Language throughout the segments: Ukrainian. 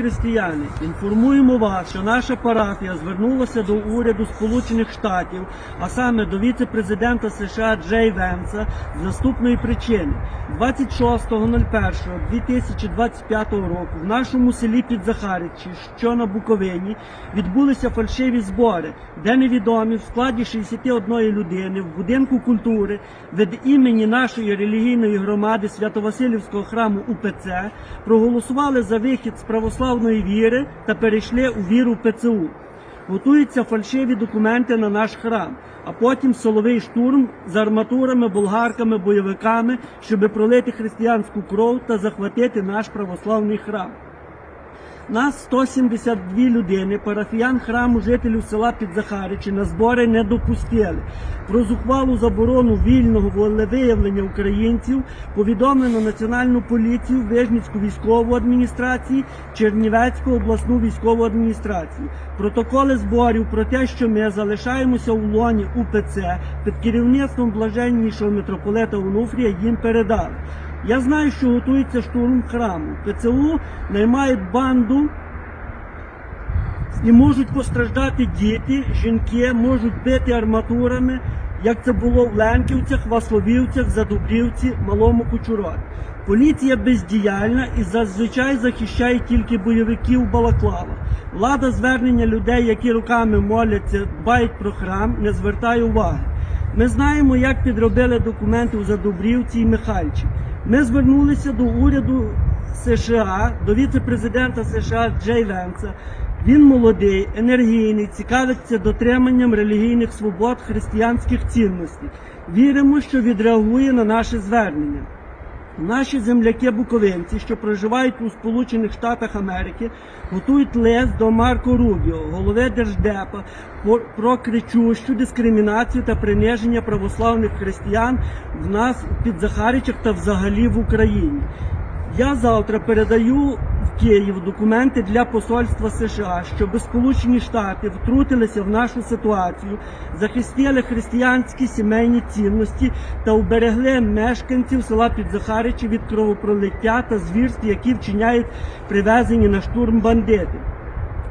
християни, інформуємо вас, що наша парафія звернулася до уряду Сполучених Штатів, а саме до віце-президента США Джей Венса з наступної причини. 26.01.2025 року в нашому селі Підзахаричі, що на Буковині, відбулися фальшиві збори, де невідомі в складі 61 людини в будинку культури від імені нашої релігійної громади Свято-Василівського храму УПЦ проголосували за вихід з православної віри та перейшли у віру ПЦУ. Готуються фальшиві документи на наш храм, а потім соловий штурм з арматурами, болгарками, бойовиками, щоб пролити християнську кров та захватити наш православний храм. Нас 172 людини, парафіян храму жителів села Підзахаричі на збори не допустили. Про зухвалу заборону вільного волевиявлення українців повідомлено Національну поліцію, Вижницьку військову адміністрацію, Чернівецьку обласну військову адміністрацію. Протоколи зборів про те, що ми залишаємося у лоні УПЦ під керівництвом блаженнішого митрополита Онуфрія їм передали. Я знаю, що готується штурм храму. ПЦУ наймають банду і можуть постраждати діти, жінки, можуть бити арматурами, як це було в Ленківцях, Васловівцях, Задубрівці, Малому Кучурові. Поліція бездіяльна і зазвичай захищає тільки бойовиків Балаклава. Влада звернення людей, які руками моляться, дбають про храм, не звертає уваги. Ми знаємо, як підробили документи у Задубрівці і Михальчі. Ми звернулися до уряду США, до віце-президента США Джей Венса. Він молодий, енергійний, цікавиться дотриманням релігійних свобод, християнських цінностей. Віримо, що відреагує на наше звернення. Наші земляки-буковинці, що проживають у Сполучених Штатах Америки, готують лист до Марко Рубіо, голови Держдепа, про кричущу дискримінацію та приниження православних християн в нас під Захаричах та взагалі в Україні. Я завтра передаю Київ документи для посольства США, щоб Сполучені Штати втрутилися в нашу ситуацію, захистили християнські сімейні цінності та уберегли мешканців села Підзахаричі від кровопролиття та звірств, які вчиняють привезені на штурм бандити.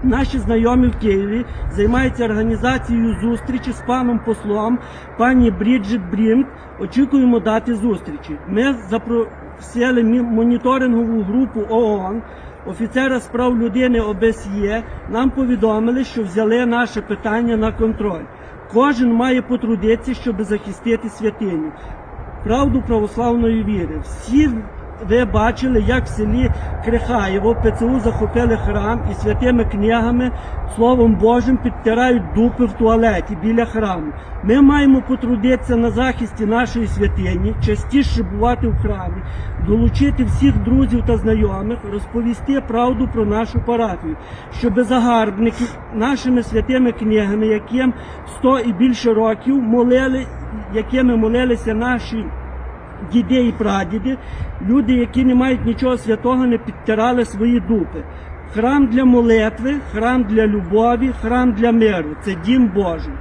Наші знайомі в Києві займаються організацією зустрічі з паном послом, пані Бріджит Брінк. Очікуємо дати зустрічі. Ми запросили моніторингову групу ООН, офіцера справ людини ОБСЄ. Нам повідомили, що взяли наше питання на контроль. Кожен має потрудитися, щоб захистити святиню правду православної віри. Всі ви бачили, як в селі Крихаєво ПЦУ захопили храм і святими книгами, Словом Божим, підтирають дупи в туалеті біля храму. Ми маємо потрудитися на захисті нашої святині, частіше бувати в храмі, долучити всіх друзів та знайомих, розповісти правду про нашу парафію, щоб загарбники нашими святими книгами, яким 100 і більше років молили, якими молилися наші діди і прадіди, люди, які не мають нічого святого, не підтирали свої дупи. Храм для молитви, храм для любові, храм для миру це дім Божий.